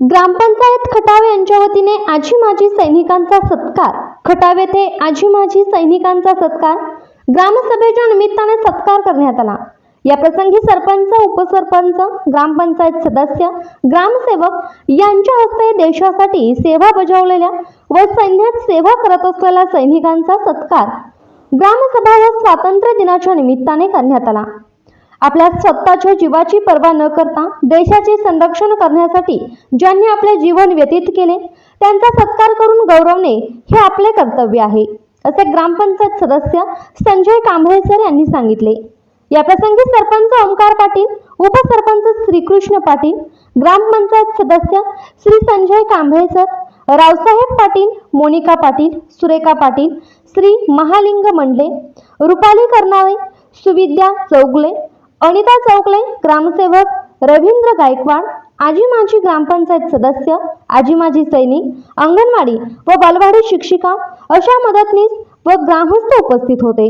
ग्रामपंचायत खटाव यांच्या वतीने आजी माजी सैनिकांचा सत्कार. खटाव येथे आजी माजी सैनिकांचा सत्कार. ग्रामसभेच्या निमित्ताने सत्कार करण्यात आला. या प्रसंगी सरपंच उपसरपंच ग्रामपंचायत सदस्य ग्रामसेवक यांच्या हस्ते देशासाठी सेवा बजावलेल्या व सैन्यात सेवा करत असलेल्या सैनिकांचा सत्कार. ग्रामसभा व स्वातंत्र्य दिनाच्या निमित्ताने करण्यात आला. आपल्या स्वतःच्या जीवाची पर्वा न करता देशाचे संरक्षण करण्यासाठी ज्यांनी आपले जीवन व्यतीत केले त्यांचा सत्कार करून गौरवणे हे आपले कर्तव्य आहे असे ग्रामपंचायत सदस्य संजय कांभळेसर यांनी सांगितले. या प्रसंगी सरपंच ओंकार पाटील उपसरपंच श्रीकृष्ण पाटील ग्रामपंचायत सदस्य श्री संजय कांबळेसर रावसाहेब पाटील मोनिका पाटील सुरेखा पाटील श्री महालिंग मंडले रुपाली कर्नाळे सुविद्या चौगले अनिता चौकले ग्रामसेवक रवींद्र गायकवाड आजी माजी ग्रामपंचायत सदस्य आजी माजी सैनिक अंगणवाडी व बालवाडी शिक्षिका अशा मदतनीस व ग्रामस्थ उपस्थित होते.